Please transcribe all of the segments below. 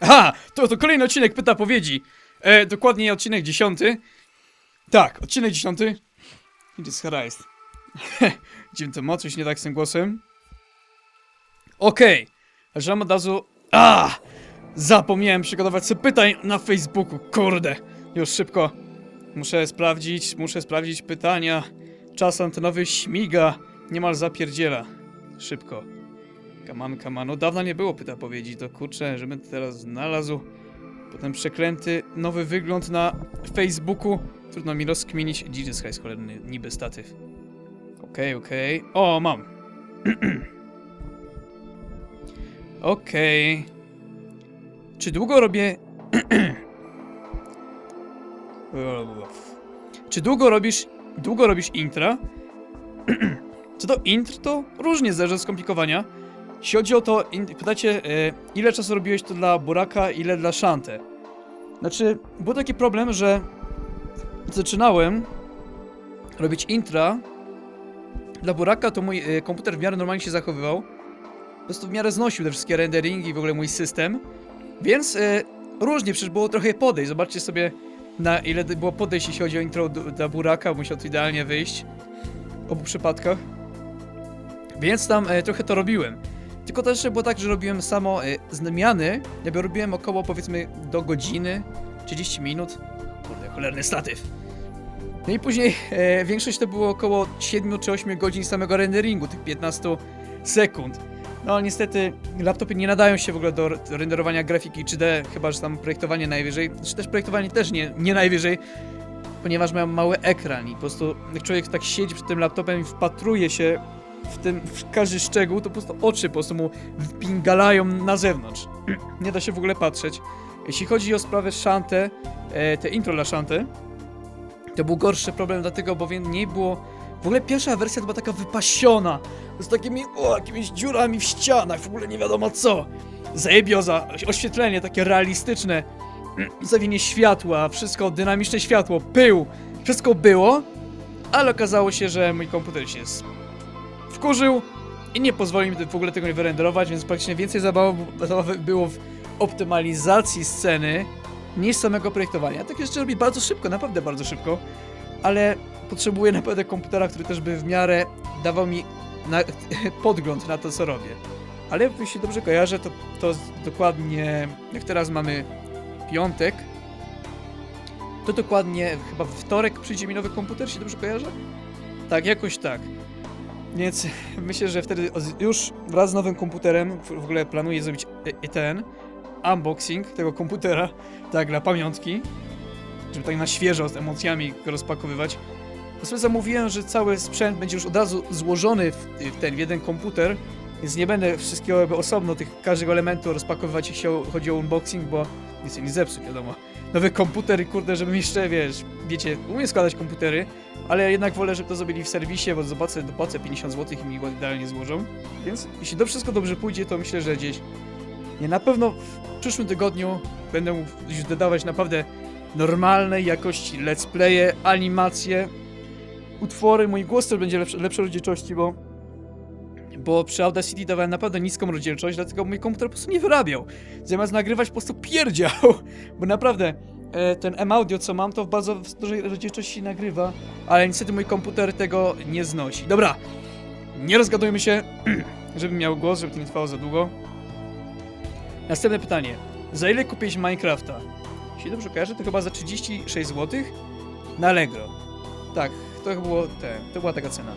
Aha, to, to kolejny odcinek Pyta Powiedzi. E, dokładnie odcinek dziesiąty. Tak, odcinek dziesiąty. Jesus Christ. Dziwne to nie tak z tym głosem. Okej, okay. że od razu... A! Zapomniałem przygotować sobie pytań na Facebooku, kurde. Już szybko. Muszę sprawdzić, muszę sprawdzić pytania. Czas antenowy śmiga, niemal zapierdziela. Szybko. Kaman, kaman. No dawno nie było pyta powiedzi, to kurczę, żebym teraz znalazł. Potem przeklęty nowy wygląd na Facebooku. Trudno mi rozkminić. Jesus Christ, cholerny niby statyw. Okej, okej. O, mam. Okej. Czy długo robię... Czy długo robisz... Długo robisz intra? Co to intr, to różnie zależy od skomplikowania. Jeśli chodzi o to, pytacie, e, ile czasu robiłeś to dla Buraka, ile dla Shante. Znaczy, był taki problem, że zaczynałem robić intra dla Buraka, to mój e, komputer w miarę normalnie się zachowywał. Po prostu w miarę znosił te wszystkie renderingi i w ogóle mój system. Więc e, różnie, przecież było trochę podejść. Zobaczcie sobie, na ile było podejść, jeśli chodzi o intro dla Buraka. Musiał to idealnie wyjść. W obu przypadkach. Więc tam trochę to robiłem. Tylko też było tak, że robiłem samo e, zmiany. Jakby robiłem około powiedzmy do godziny, 30 minut. Kurde, cholerny statyw. No i później e, większość to było około 7 czy 8 godzin samego renderingu, tych 15 sekund. No ale niestety laptopy nie nadają się w ogóle do renderowania grafiki 3D, chyba że tam projektowanie najwyżej, czy też projektowanie też nie, nie najwyżej, ponieważ mają mały ekran i po prostu jak człowiek tak siedzi przed tym laptopem i wpatruje się w, tym, w każdy szczegół, to po prostu oczy po prostu mu wpingalają na zewnątrz. Nie da się w ogóle patrzeć. Jeśli chodzi o sprawę Shante, e, te intro dla Shante, to był gorszy problem dlatego, bowiem nie było... W ogóle pierwsza wersja to była taka wypasiona, z takimi, o, jakimiś dziurami w ścianach, w ogóle nie wiadomo co. Zajebioza, oświetlenie takie realistyczne, zawienie światła, wszystko, dynamiczne światło, pył, wszystko było, ale okazało się, że mój komputer się wkurzył i nie pozwolił mi w ogóle tego nie wyrenderować, więc praktycznie więcej zabawy było w optymalizacji sceny niż samego projektowania. Tak jeszcze robi bardzo szybko, naprawdę bardzo szybko, ale potrzebuję naprawdę komputera, który też by w miarę dawał mi na, podgląd na to, co robię. Ale jeśli dobrze kojarzę, to, to dokładnie, jak teraz mamy piątek, to dokładnie chyba wtorek przyjdzie mi nowy komputer, jeśli dobrze kojarzę? Tak, jakoś tak. Więc myślę, że wtedy już wraz z nowym komputerem w ogóle planuję zrobić ten unboxing tego komputera, tak, dla pamiątki, żeby tak na świeżo z emocjami go rozpakowywać. Po sobie zamówiłem, że cały sprzęt będzie już od razu złożony w, w ten w jeden komputer, więc nie będę wszystkiego jakby osobno tych każdego elementu rozpakowywać, jeśli chodzi o unboxing, bo nie chcę mi zepsuć, wiadomo. Nowy komputer kurde, żebym jeszcze, wiesz, wiecie, umiem składać komputery, ale jednak wolę, żeby to zrobili w serwisie, bo zobaczę, dopłacę 50 zł i mi go idealnie złożą. Więc jeśli to wszystko dobrze pójdzie, to myślę, że gdzieś, nie, na pewno w przyszłym tygodniu będę już dodawać naprawdę normalnej jakości let's playe, animacje, utwory, mój głos też będzie lepszy, lepszej rozdzielczości, bo bo przy Audacity dawałem naprawdę niską rozdzielczość, dlatego mój komputer po prostu nie wyrabiał. Zamiast nagrywać po prostu pierdział, bo naprawdę e, ten M-Audio co mam to w bardzo dużej rozdzielczości nagrywa, ale niestety mój komputer tego nie znosi. Dobra, nie rozgadujmy się, żebym miał głos, żeby to nie trwało za długo. Następne pytanie. Za ile kupiłeś Minecrafta? Jeśli dobrze kojarzę, to chyba za 36 zł na Allegro. Tak, to chyba było te, to była taka cena.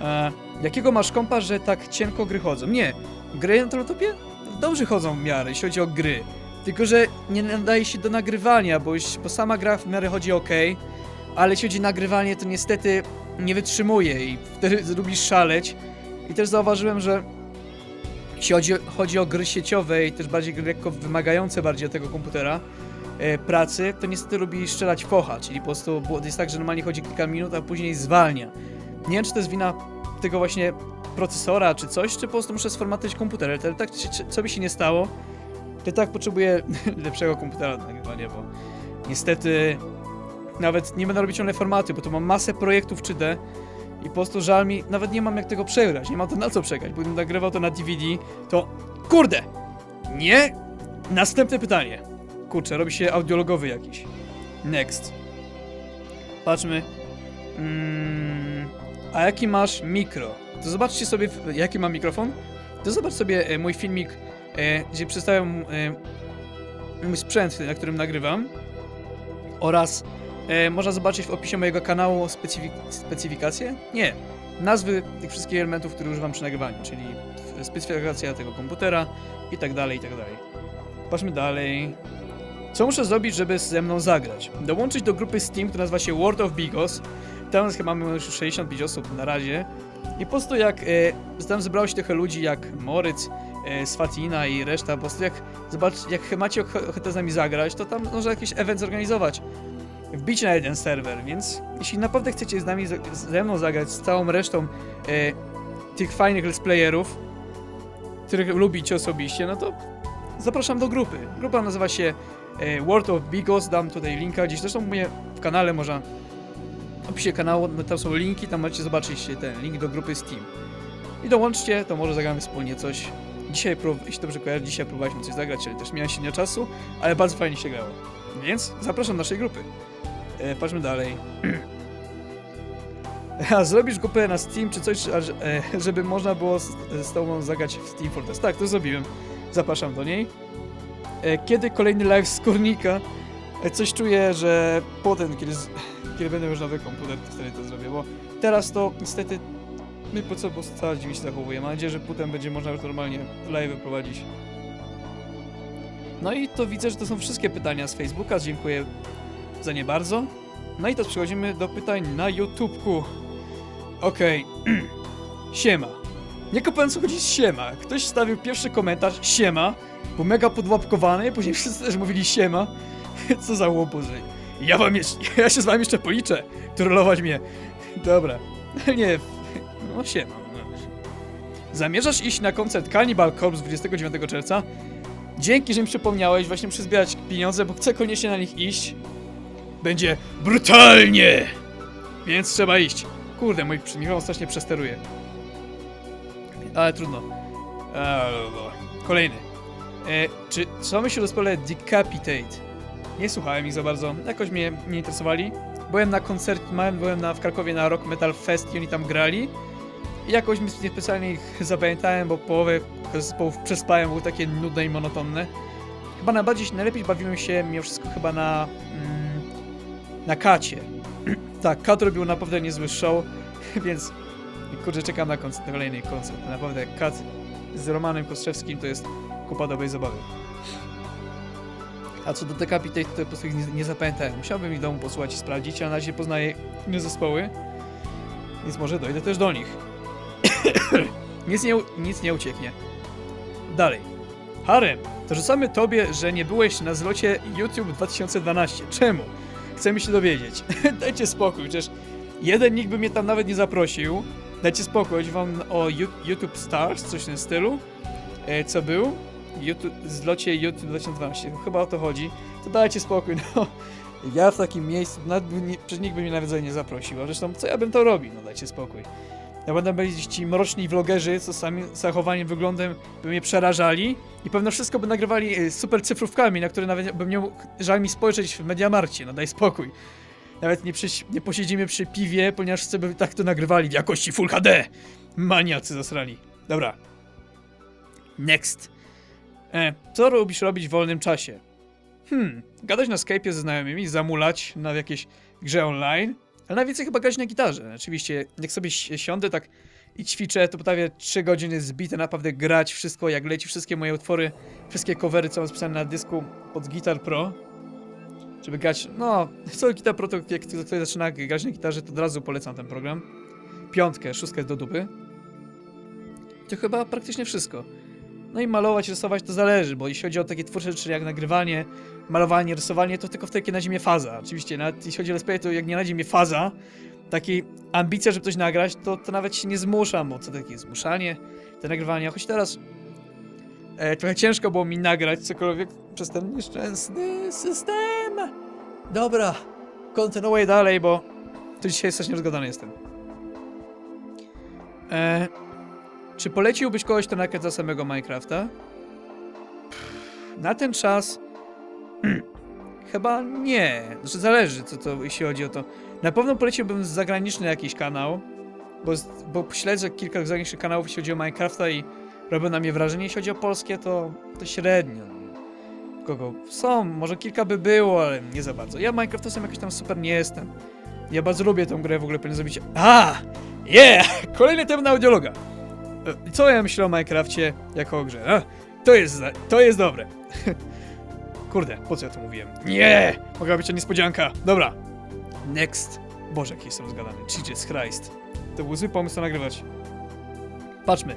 E, jakiego masz kompa, że tak cienko gry chodzą? Nie, gry na laptopie dobrze chodzą w miarę, jeśli chodzi o gry. Tylko, że nie nadaje się do nagrywania, bo, już, bo sama gra w miarę chodzi ok, ale jeśli chodzi o nagrywanie, to niestety nie wytrzymuje i wtedy lubisz szaleć. I też zauważyłem, że jeśli chodzi, chodzi o gry sieciowe i też bardziej gry lekko wymagające bardziej tego komputera, e, pracy, to niestety lubi strzelać focha, czyli po prostu jest tak, że normalnie chodzi kilka minut, a później zwalnia. Nie wiem, czy to jest wina tego właśnie procesora, czy coś, czy po prostu muszę sformatować komputer, ale to tak, co by się nie stało, to tak potrzebuję lepszego komputera do nagrywania, bo niestety nawet nie będę robić ciągle formaty, bo tu mam masę projektów 3D i po prostu żal mi, nawet nie mam jak tego przegrać, nie mam to na co przegrać, bo gdybym nagrywał to na DVD, to kurde, Nie? Następne pytanie. Kurczę, robi się audiologowy jakiś. Next. Patrzmy. Mm, a jaki masz mikro? To zobaczcie sobie, jaki mam mikrofon. To zobacz sobie e, mój filmik, e, gdzie przedstawiam e, mój sprzęt, na którym nagrywam. Oraz można zobaczyć w opisie mojego kanału specyfik specyfikacje? Nie. Nazwy tych wszystkich elementów, które używam przy nagrywaniu, czyli specyfikacja tego komputera i tak dalej, i tak dalej. Patrzmy dalej. Co muszę zrobić, żeby ze mną zagrać? Dołączyć do grupy Steam, która nazywa się World of Bigos. Tam chyba mamy już 65 osób na razie. I po prostu jak e, tam zebrało się trochę ludzi jak Moryc, e, Sfatina i reszta, po prostu jak zobacz, jak macie och- ochotę z nami zagrać, to tam może jakiś event zorganizować. Wbić na jeden serwer, więc jeśli naprawdę chcecie z nami, ze mną zagrać, z całą resztą e, tych fajnych let's playerów, których lubicie osobiście, no to zapraszam do grupy. Grupa nazywa się e, World of Bigos, dam tutaj linka gdzieś, zresztą mnie w kanale można opisie kanału, tam są linki, tam możecie zobaczyć ten link do grupy Steam. I dołączcie, to może zagramy wspólnie coś. Dzisiaj, jeśli dobrze kojarzę, dzisiaj próbowaliśmy coś zagrać, ale też miałem średnio czasu, ale bardzo fajnie się grało. Więc zapraszam do naszej grupy. E, patrzmy dalej. A zrobisz grupę na Steam czy coś, e, żeby można było z, z tobą zagrać w Steam Fortress? Tak, to zrobiłem. Zapraszam do niej. E, kiedy kolejny live z Kornika? E, coś czuję, że potem, kiedy, z, kiedy będę już nowy komputer, to wtedy to zrobię, bo teraz to niestety my po co po całe dziwnie się zachowujemy. Mam nadzieję, że potem będzie można już normalnie live prowadzić. No i to widzę, że to są wszystkie pytania z Facebooka. Dziękuję za nie bardzo. No i teraz przechodzimy do pytań na YouTubeku. Okej. siema. Nie kopałem co chodzi z siema. Ktoś stawił pierwszy komentarz siema. Był mega podłapkowany, później wszyscy też mówili siema. Co za łobuzy. Ja wam jeszcze, ja się z wami jeszcze policzę. Trollować mnie. Dobra. Nie, no siema. no. Zamierzasz iść na koncert Cannibal Corpse 29 czerwca? Dzięki, że mi przypomniałeś, właśnie muszę zbierać pieniądze, bo chcę koniecznie na nich iść. Będzie brutalnie! Więc trzeba iść. Kurde, mój mikrofon strasznie przesteruje. Ale trudno. Eee, Kolejny. E, czy co myślisz o zespole Decapitate? Nie słuchałem ich za bardzo, jakoś mnie nie interesowali. Byłem na małem- byłem na, w Krakowie na Rock Metal Fest i oni tam grali. I jakoś niespecjalnie ich zapamiętałem, bo połowę zespołów przespałem, były takie nudne i monotonne. Chyba najbardziej, najlepiej bawiłem się mimo wszystko chyba na, mm, na Kacie. tak, Kat robił naprawdę niezły show, więc kurczę, czekam na koncert, na kolejny koncert. Naprawdę Kat z Romanem Kostrzewskim to jest kupa dobrej zabawy. A co do Decapitate, to po prostu nie, nie zapamiętałem. Musiałbym ich domu posłuchać i sprawdzić, a na razie poznaję inne zespoły, więc może dojdę też do nich. nic, nie, nic nie ucieknie. Dalej. Harem, to rzucamy tobie, że nie byłeś na zlocie YouTube 2012. Czemu? Chcemy się dowiedzieć. Dajcie spokój, przecież jeden nikt by mnie tam nawet nie zaprosił. Dajcie spokój, chodzi wam o YouTube Stars, coś w tym stylu. E, co był? YouTube, zlocie YouTube 2012, chyba o to chodzi. To dajcie spokój, no. Ja w takim miejscu, nawet nie, nikt by mnie nawet nie zaprosił, a zresztą co ja bym to robił, no dajcie spokój. Ja będę byli ci mroczni vlogerzy, co sami zachowaniem, wyglądem by mnie przerażali i pewno wszystko by nagrywali e, super cyfrówkami, na które nawet bym nie mógł żal mi spojrzeć w Mediamarcie, no daj spokój. Nawet nie, przy, nie posiedzimy przy piwie, ponieważ wszyscy by tak to nagrywali w jakości Full HD. Maniacy zasrali. Dobra. Next. E, co lubisz robić w wolnym czasie? Hmm, gadać na Skype'ie ze znajomymi, zamulać na jakiejś grze online, ale najwięcej chyba grać na gitarze. Oczywiście, jak sobie si- siądę tak i ćwiczę, to potrafię 3 godziny zbite naprawdę grać wszystko, jak leci, wszystkie moje utwory, wszystkie covery, co mam spisane na dysku pod Guitar Pro. Żeby grać, no, co Guitar Pro, to jak ktoś zaczyna grać na gitarze, to od razu polecam ten program. Piątkę, szóstkę do dupy. To chyba praktycznie wszystko. No i malować, rysować to zależy, bo jeśli chodzi o takie twórcze rzeczy jak nagrywanie, malowanie, rysowanie, to tylko wtedy, kiedy na ziemię faza. Oczywiście, nawet jeśli chodzi o let's to jak nie na ziemię faza, takiej ambicja, żeby coś nagrać, to, to nawet się nie zmuszam, bo co takie zmuszanie, te nagrywania, choć teraz e, trochę ciężko było mi nagrać cokolwiek przez ten nieszczęsny system. Dobra, kontynuuję dalej, bo tu dzisiaj strasznie rozgadany jestem. E, czy poleciłbyś kogoś, kto nakręca samego Minecrafta? Na ten czas chyba nie. Znaczy zależy, co to, jeśli chodzi o to. Na pewno poleciłbym zagraniczny jakiś kanał, bo, bo śledzę kilka zagranicznych kanałów, jeśli chodzi o Minecrafta i robią na mnie wrażenie. Jeśli chodzi o polskie, to, to średnio. Kogo? Są, może kilka by było, ale nie za bardzo. Ja Minecraftem jakoś tam super nie jestem. Ja bardzo lubię tę grę, w ogóle powinien zrobić... A! Yeah! Kolejny temat na audiologa. E, Co ja myślę o Minecrafcie jako o grze? To jest, to jest dobre. Kurde, po co ja to mówiłem? Nie! Mogła być to niespodzianka. Dobra. Next. Boże, jaki jestem zgadany. Jesus Christ. To był zły pomysł to nagrywać. Patrzmy.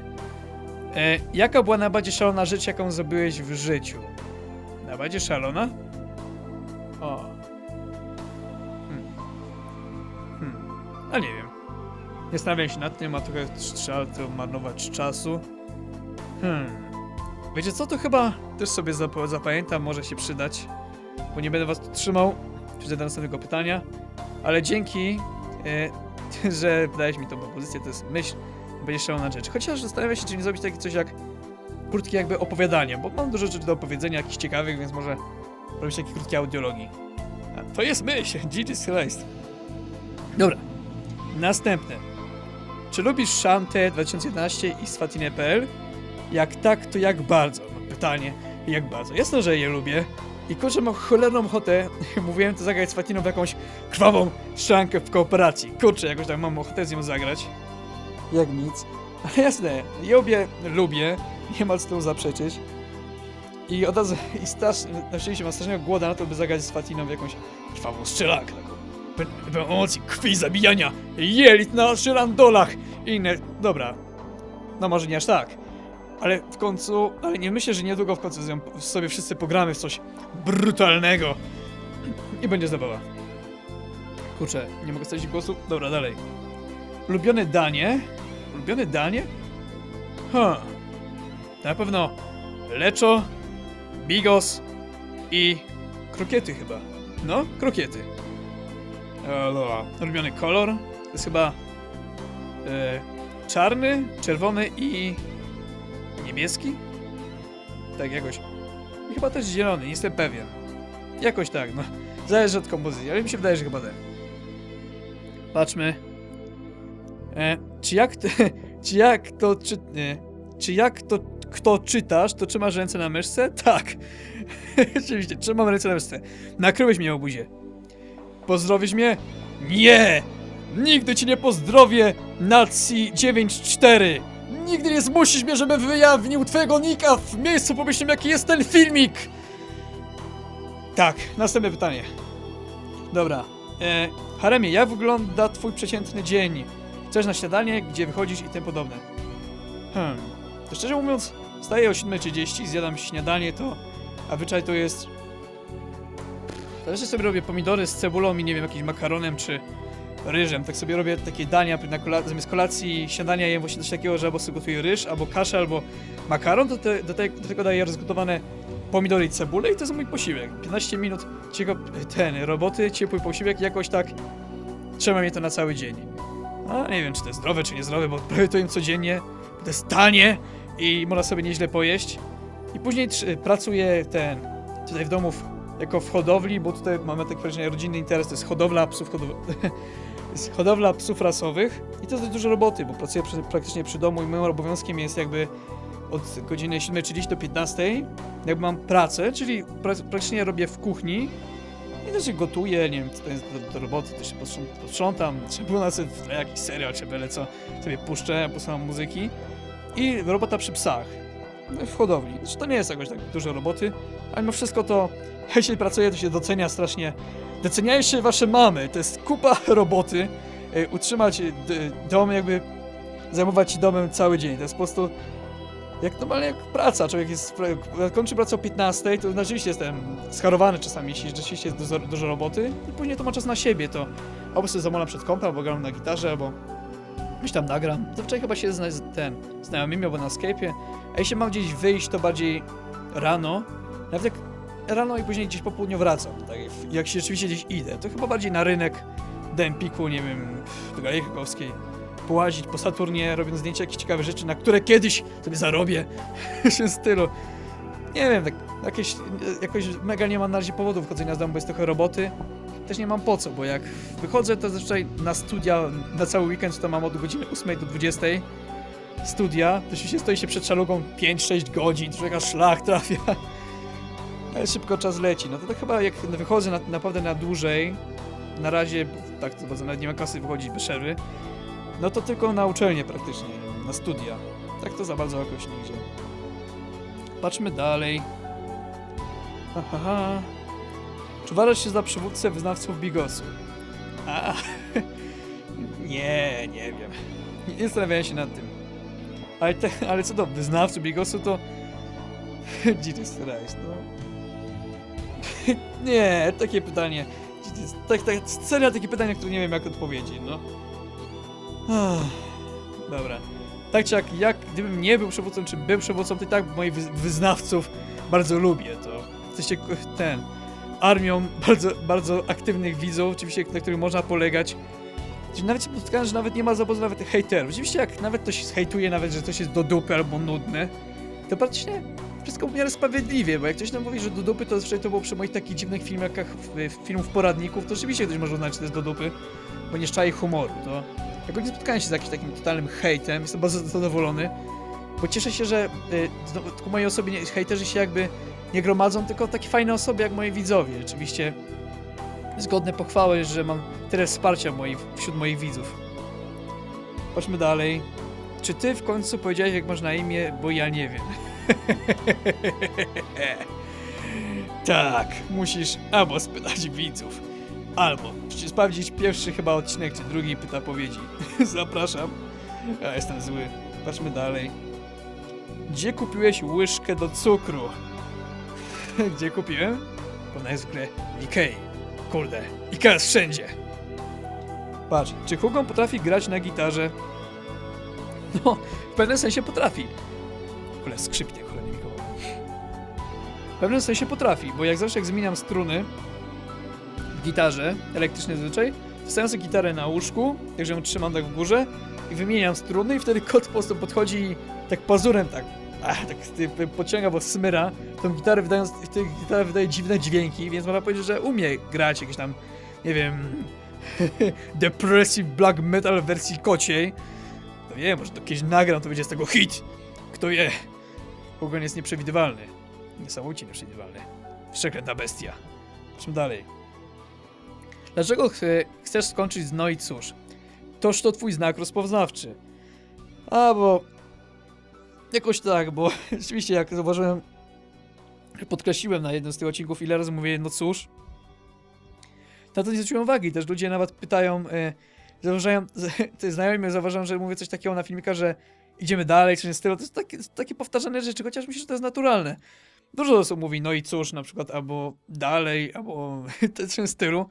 E, jaka była najbardziej szalona rzecz, jaką zrobiłeś w życiu? Najbardziej szalona? O. Hmm. Hmm. A nie wiem. Nie stawiam się nad tym, a trochę trzeba to marnować czasu. Hmm. Wiecie co, to chyba też sobie zap zapamiętam, może się przydać. Bo nie będę was tu trzymał. Przejdę do następnego pytania. Ale dzięki, e, że dałeś mi tą propozycję, to jest myśl, będzie szalona rzecz. Chociaż zastanawiam się, czy nie zrobić takie coś jak krótkie jakby opowiadanie, bo mam dużo rzeczy do opowiedzenia, jakichś ciekawych, więc może robić takie krótkie audiologii. A, to jest myśl, Jesus Christ. Dobra, następne. Czy lubisz Shante 2011 i Sfatine.pl? Jak tak, to jak bardzo? No, pytanie, jak bardzo? Jasne, że je lubię. I kurczę, mam cholerną ochotę, mówiłem to zagrać z Fatiną w jakąś krwawą szankę w kooperacji. Kurczę, jakoś tak mam ochotę z nią zagrać. Jak nic. Ale jasne, je obie lubię, nie ma co temu zaprzeczyć. I od razu, i strasz, na szczęście mam strasznego głoda na to, by zagrać z Fatiną w jakąś krwawą strzelankę. Emocji, krwi, zabijania, jelit na szyrandolach i inne... Dobra. No może nie aż tak. Ale w końcu, ale nie myślę, że niedługo w końcu sobie wszyscy pogramy w coś brutalnego. I będzie zabawa. Kurczę, nie mogę stać głosu? Dobra, dalej. Ulubione danie? Ulubione danie? Ha. Na pewno leczo, bigos i krokiety chyba. No, krokiety. Ulubiony kolor to jest chyba e, czarny, czerwony i niebieski? Tak, jakoś. I chyba też zielony, nie jestem pewien. Jakoś tak, no. Zależy od kompozycji, ale mi się wydaje, że chyba ten. Patrzmy. E, czy jak to, czy jak to, czy, nie, czy jak to, kto czytasz, to trzymasz ręce na myszce? Tak. Oczywiście, trzymam ręce na myszce. Nakryłeś mnie o buzie. Pozdrowisz mnie? Nie! Nigdy ci nie pozdrowię, Nazi 94! Nigdy nie zmusisz mnie, żebym wyjawnił twojego nika w miejscu publicznym, jaki jest ten filmik! Tak, następne pytanie. Dobra. E, Haremie, jak wygląda twój przeciętny dzień? Chcesz na śniadanie, gdzie wychodzisz i tym podobne? Hmm. To szczerze mówiąc, wstaję o 7.30, zjadam śniadanie, to... A wyczaj to jest... Zależy sobie robię pomidory z cebulą i nie wiem, jakimś makaronem czy ryżem. Tak sobie robię takie dania na kola- zamiast kolacji śniadania jem właśnie coś takiego, że albo sobie gotuję ryż, albo kaszę, albo makaron, to te, do, te, do tego daję rozgotowane pomidory i cebulę i to jest mój posiłek. 15 minut cieko, ten, roboty, ciepły posiłek jakoś tak trzyma mnie to na cały dzień. A nie wiem, czy to jest zdrowe, czy niezdrowe, bo prawie to jem codziennie, to jest tanie i można sobie nieźle pojeść. I później pracuję ten, tutaj w domu w, jako w hodowli, bo tutaj mamy tak powiedzmy rodzinny interes, to jest hodowla psów, hodow... jest hodowla psów rasowych i to jest dużo roboty, bo pracuję przy, praktycznie przy domu i moim obowiązkiem jest jakby od godziny 7.30 do 15.00 jakby mam pracę, czyli pra praktycznie robię w kuchni i też się gotuję, nie wiem, co to jest do, do roboty, też się posprząt- posprzątam, czy było na sobie jakiś serial, czy byle co, sobie puszczę, posłucham muzyki i robota przy psach, w hodowli. Znaczy to nie jest jakoś tak dużo roboty, ale mimo wszystko to, się pracuje, to się docenia strasznie. Doceniają się wasze mamy, to jest kupa roboty, e, utrzymać e, dom, jakby zajmować się domem cały dzień, to jest po prostu jak normalnie jak praca, człowiek jest, kończy pracę o 15, to rzeczywiście jestem scharowany czasami, jeśli rzeczywiście jest dużo, dużo roboty i później to ma czas na siebie, to albo sobie zamolam przed kąpem, albo gram na gitarze, albo gdzieś tam nagram. Zazwyczaj chyba się zna, ten, znajomymi albo na Skype'ie, a jeśli mam gdzieś wyjść, to bardziej rano, nawet jak rano i później gdzieś po południu wracam, tak jak- się rzeczywiście gdzieś idę, to chyba bardziej na rynek do nie wiem, do Galerii Krakowskiej, połazić po Saturnie, robiąc zdjęcia jakichś ciekawych rzeczy, na które kiedyś sobie zarobię, tym stylu. Nie wiem, tak jakieś, jakoś mega nie mam na razie powodów wchodzenia z domu, bo jest trochę roboty. Też nie mam po co, bo jak wychodzę, to zazwyczaj na studia na cały weekend, to mam od godziny 8 do 20 studia. To oczywiście stoi się przed szalugą 5-6 godzin, człowieka szlak trafia. Ale szybko czas leci. No to, tak chyba jak wychodzę na, naprawdę na dłużej, na razie, tak, to bardzo nawet nie ma kasy wychodzić bez przerwy, no to tylko na uczelnię praktycznie, na studia. Tak to za bardzo jakoś nie idzie. Patrzmy dalej. Aha. Czy uważasz się za przywódcę wyznawców Bigosu? A, nie, nie wiem. Nie zastanawiałem się nad tym. Ale, te, ale co do wyznawców Bigosu, to... Jesus Christ, no. nie, takie pytanie. Tak, tak, serio takie pytanie, które nie wiem jak odpowiedzieć, no. Dobra. Tak czy jak, jak gdybym nie był przywódcą, czy był przywódcą, to i tak moich wy- wyznawców bardzo lubię, to jesteście ten, armią bardzo, bardzo aktywnych widzów, oczywiście na których można polegać. Nawet się spotkałem, że nawet nie ma za bardzo nawet hejterów. Oczywiście jak nawet ktoś hejtuje, nawet, że coś jest do dupy albo nudne, to praktycznie wszystko w miarę sprawiedliwie, bo jak ktoś nam mówi, że do dupy, to zazwyczaj to było przy moich takich dziwnych filmikach, filmów poradników, to rzeczywiście ktoś może uznać, że to jest do dupy, bo nie szczai humoru, to... Jak nie spotkałem się z jakimś takim totalnym hejtem, jestem bardzo zadowolony, bo cieszę się, że y, ku mojej osobie nie, hejterzy się jakby nie gromadzą, tylko takie fajne osoby jak moi widzowie. Rzeczywiście zgodne pochwały, że mam tyle wsparcia moi, wśród moich widzów. Chodźmy dalej. Czy ty w końcu powiedziałeś, jak masz na imię, bo ja nie wiem. tak, musisz albo spytać widzów, albo musisz sprawdzić pierwszy chyba odcinek, czy drugi pyta powiedzi. Zapraszam. Ja jestem zły. Patrzmy dalej. Gdzie kupiłeś łyżkę do cukru? Gdzie kupiłem? Bo najzwykle w Ikei. Kurde, Ikea jest wszędzie. Patrz, czy Hugo potrafi grać na gitarze? No, w pewnym sensie potrafi. Ogóle skrzypnie, cholera mi. W pewnym sensie potrafi, bo jak zawsze jak zmieniam struny w gitarze, elektrycznej zazwyczaj, wstawiam sobie gitarę na łóżku, także ją trzymam tak w górze i wymieniam struny i wtedy kot po prostu podchodzi i tak pazurem tak, ach, tak pociąga, bo smyra tą gitarę, wydając, ta gitara wydaje dziwne dźwięki, więc można powiedzieć, że umie grać jakieś tam, nie wiem, depressive black metal wersji kociej. To nie, może to kiedyś nagram, to będzie z tego hit. Kto wie? Pogoń jest nieprzewidywalny. Niesamowicie nieprzewidywalny. Przeklęta bestia. Idźmy dalej. Dlaczego ch chcesz skończyć z no i cóż? Toż to twój znak rozpoznawczy. A, bo... Jakoś tak, bo rzeczywiście jak zauważyłem, podkreśliłem na jednym z tych odcinków, ile razy mówię no cóż, na to nie zwróciłem uwagi. Też ludzie nawet pytają, e, zauważają, znajomi zauważają, że mówię coś takiego na filmikach, że idziemy dalej, czy nie stylu. To jest takie, takie powtarzane rzeczy, chociaż myślę, że to jest naturalne. Dużo osób mówi no i cóż, na przykład, albo dalej, albo tym stylu,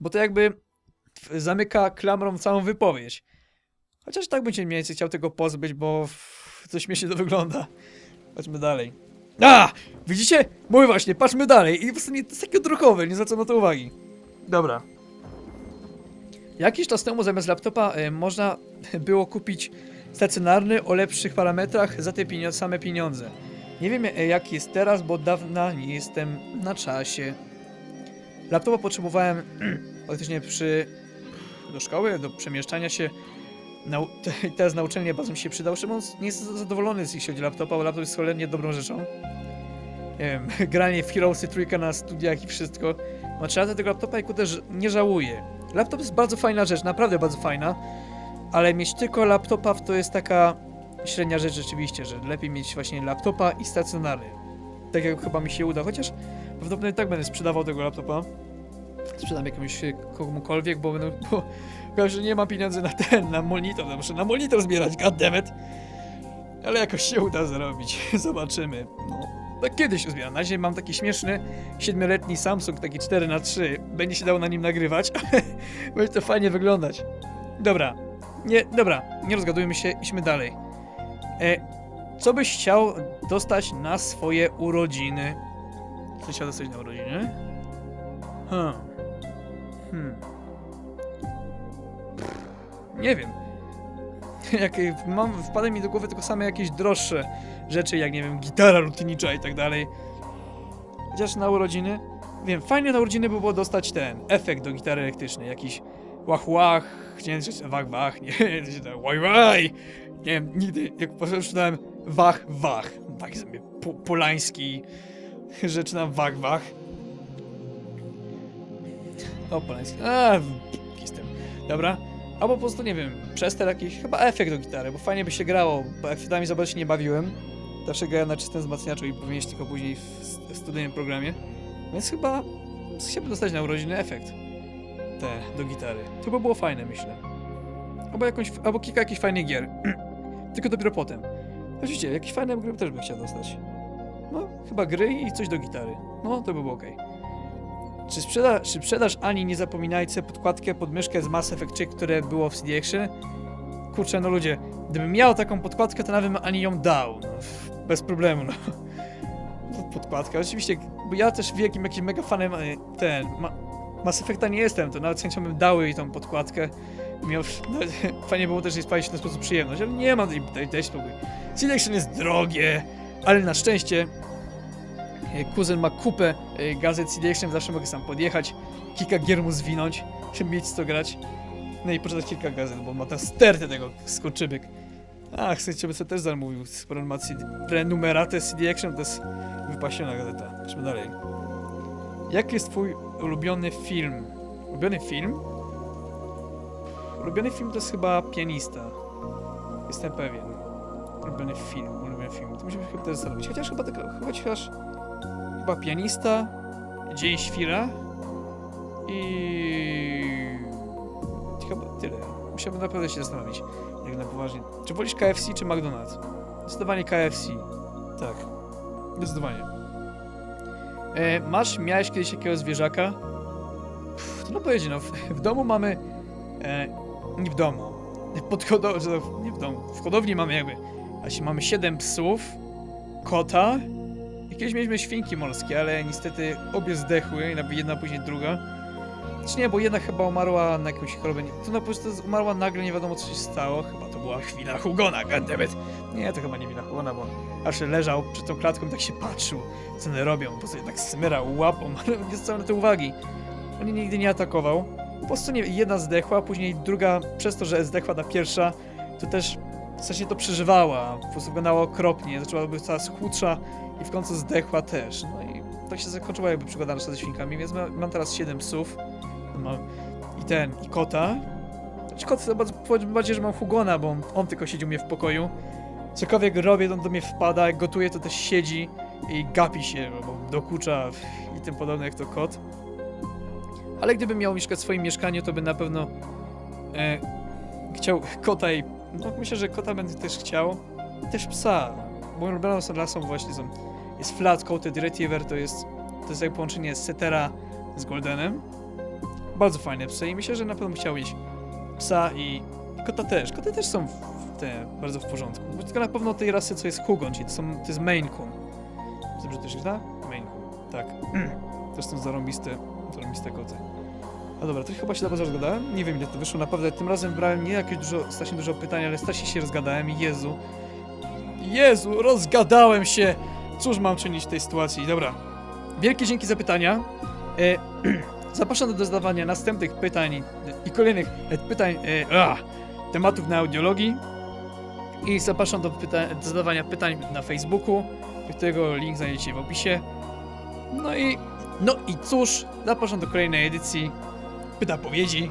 bo to jakby zamyka klamrą całą wypowiedź. Chociaż tak bym się mniej więcej chciał tego pozbyć, bo coś śmiesznie to wygląda. Patrzmy dalej. A! Widzicie? Mówię właśnie, patrzmy dalej. I po prostu nie, to jest takie odruchowe, nie zwracam na to uwagi. Dobra. Jakiś czas temu zamiast laptopa e, można było kupić stacjonarny o lepszych parametrach za te pienio- same pieniądze. Nie wiem e, jak jest teraz, bo od dawna nie jestem na czasie. Laptopa potrzebowałem faktycznie przy do szkoły, do przemieszczania się. Nau te- teraz na uczelnię bardzo mi się przydał. Szymon nie jest zadowolony, jeśli chodzi o laptopa, bo laptop jest cholernie dobrą rzeczą. Nie wiem, granie w Heroesy trójka na studiach i wszystko. Ma trzeba tego laptopa i ku też nie żałuję. Laptop jest bardzo fajna rzecz, naprawdę bardzo fajna, ale mieć tylko laptopa to jest taka średnia rzecz rzeczywiście, że lepiej mieć właśnie laptopa i stacjonary. Tak jak chyba mi się uda, chociaż prawdopodobnie tak będę sprzedawał tego laptopa. Sprzedam jakiemuś e, komukolwiek, bo będę, bo powiem, że nie mam pieniędzy na ten, na monitor, no muszę na monitor zbierać, goddammit. Ale jakoś się uda zrobić, zobaczymy. No, tak kiedyś się zbieram. Na razie mam taki śmieszny, siedmioletni Samsung, taki 4 na 3 Będzie się dało na nim nagrywać, ale będzie to fajnie wyglądać. Dobra, nie, dobra, nie rozgadujmy się, idźmy dalej. E, co byś chciał dostać na swoje urodziny? Co chciał dostać na urodziny? Hmm. Hmm. Nie wiem. Jak y, mam, wpada mi do głowy tylko same jakieś droższe rzeczy, jak nie wiem, gitara lutnicza i tak dalej. Chociaż na urodziny, wiem, fajnie na urodziny by było dostać ten efekt do gitary elektrycznej, jakiś łach łach, wiem, czy wach wach, nie łaj łaj. Nie wiem, nigdy, jak przeczytałem wach wach, taki sobie po, polański, że czytam wach wach. O, polański, a, jestem. Dobra, albo po prostu, nie wiem, przester jakiś, chyba efekt do gitary, bo fajnie by się grało, bo efektami za nie bawiłem. Zawsze grałem na czystym wzmacniaczu i powinien tylko później w studyjnym programie. Więc chyba chciałbym dostać na urodziny efekt. Te, do gitary. To by było fajne, myślę. Albo, jakąś, albo kilka jakichś fajnych gier. Tylko dopiero potem. Oczywiście, jakieś fajne gry też bym chciał dostać. No, chyba gry i coś do gitary. No, to by było okej. Czy, sprzeda, czy sprzedasz Ani nie zapominajcie podkładkę pod myszkę z Mass Effect 3, które było w CD Action? Kurczę, no ludzie, gdybym miał taką podkładkę, to nawet Ani ją dał. No, bez problemu, no. Podkładka, oczywiście, bo ja też wielkim jakimś mega fanem e, ten, ma, Mass Effecta nie jestem, to nawet z chęcią bym dał jej tą podkładkę. No, fajnie było też jej spalić w ten sposób przyjemność, ale nie ma tej, tej, tej spokój. CD Action jest drogie, ale na szczęście e, kuzyn ma kupę e, gazet CD Action, zawsze mogę sam podjechać, kilka gier mu zwinąć, żeby mieć co grać. No i poczytać kilka gazet, bo ma tam stertę tego skoczybyk. Ach, chcecie by sobie też zamówił z prenumacji prenumeratę CD Action, to jest wypasiona gazeta. Idźmy dalej. Jaki jest twój ulubiony film? Ulubiony film? Ulubiony film to jest chyba Pianista. Jestem pewien. Ulubiony film, ulubiony film. To musimy chyba też zastanowić. Chociaż chyba tylko, chociaż... Chyba Pianista, Dzień Świra i... Chyba tyle. Musiałbym naprawdę się zastanowić, jak na poważnie. Czy wolisz KFC czy McDonald's? Zdecydowanie KFC. Tak. Zdecydowanie. E, masz, miałeś kiedyś jakiegoś zwierzaka? Pff, trudno powiedzieć, no w, w domu mamy... E, nie w domu. Pod hodo- że to- nie w domu. W hodowli mamy jakby... Właśnie mamy 7 psów, kota kiedyś mieliśmy świnki morskie, ale niestety obie zdechły, jedna później druga. Znaczy nie, bo jedna chyba umarła na jakąś chorobę. To na po prostu umarła nagle, nie wiadomo co się stało. Chyba była chwila Hugona, goddammit. Nie, to chyba nie wina Hugona, bo aż leżał przed tą klatką i tak się patrzył, co one robią. Po prostu tak smyrał łapą, ale nie na te uwagi. On nigdy nie atakował. Po prostu nie, jedna zdechła, później druga, przez to, że zdechła ta pierwsza, to też sensie to przeżywała. Po prostu wyglądała okropnie, zaczęła być coraz chudsza i w końcu zdechła też. No i tak się zakończyła jakby przygoda nasza ze świnkami, więc ma, mam teraz 7 psów. Mam i ten, i kota. Kot powiem bardziej, że mam Hugona, bo on, tylko siedzi u mnie w pokoju. Cokolwiek robię, on do mnie wpada, jak gotuję, to też siedzi i gapi się, bo dokucza i tym podobne jak to kot. Ale gdybym miał mieszkać w swoim mieszkaniu, to by na pewno e, chciał kota i... No myślę, że kota będę też chciał. Też psa. Moją ulubioną rasą właśnie są... Jest Flat Coated Retriever, to jest... To jest jak połączenie Setera z Goldenem. Bardzo fajne psy i myślę, że na pewno chciał mieć psa i kota też. Koty też są w, te, bardzo w porządku. Tylko na pewno tej rasy, co jest Hugon, czyli to, są, to jest Maine Coon. Dobrze to się zna? Maine Coon, tak. też są zarąbiste, zarąbiste koty. No dobra, to chyba się dobrze rozgadałem. Nie wiem ile to wyszło, naprawdę tym razem brałem nie jakieś dużo, strasznie dużo pytań, ale strasznie się rozgadałem. Jezu. Jezu, rozgadałem się! Cóż mam czynić w tej sytuacji? Dobra. Wielkie dzięki za pytania. E, zapraszam do zadawania następnych pytań i kolejnych e, pytań, e, a, tematów na audiologii. I zapraszam do, pyta- do zadawania pytań na Facebooku, którego link znajdziecie w opisie. No i, no i cóż, zapraszam do kolejnej edycji pyta powiedzi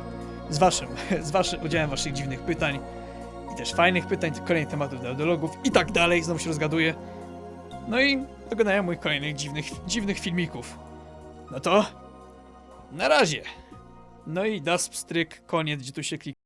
z waszym, z waszym udziałem waszych dziwnych pytań i też fajnych pytań, kolejnych tematów dla audiologów i tak dalej, znowu się rozgaduję. No i dokonają moich kolejnych dziwnych, dziwnych filmików. No to na razie. No i das pstryk, koniec, gdzie tu się klika.